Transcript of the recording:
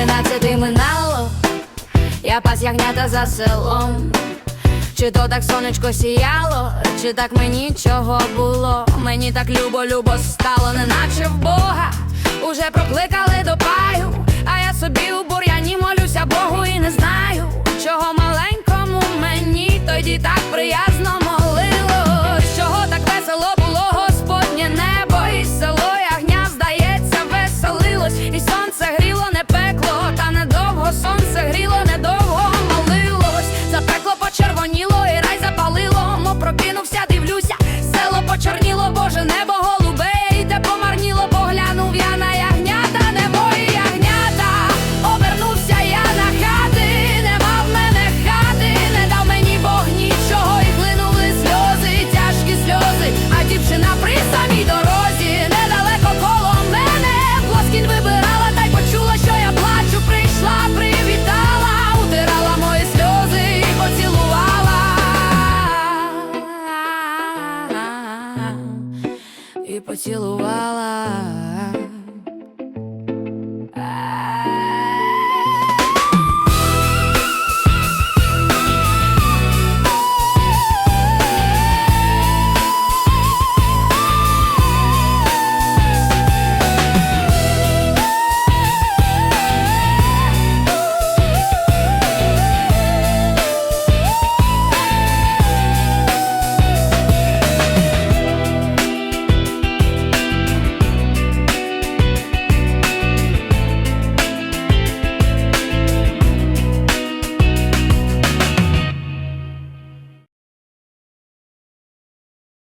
тринадцяти минало, я пас ягнята за селом. Чи то так сонечко сіяло, чи так мені чого було? Мені так любо, любо стало, неначе в Бога. Уже прокликали до паю, а я собі у бур'я. поцілувала.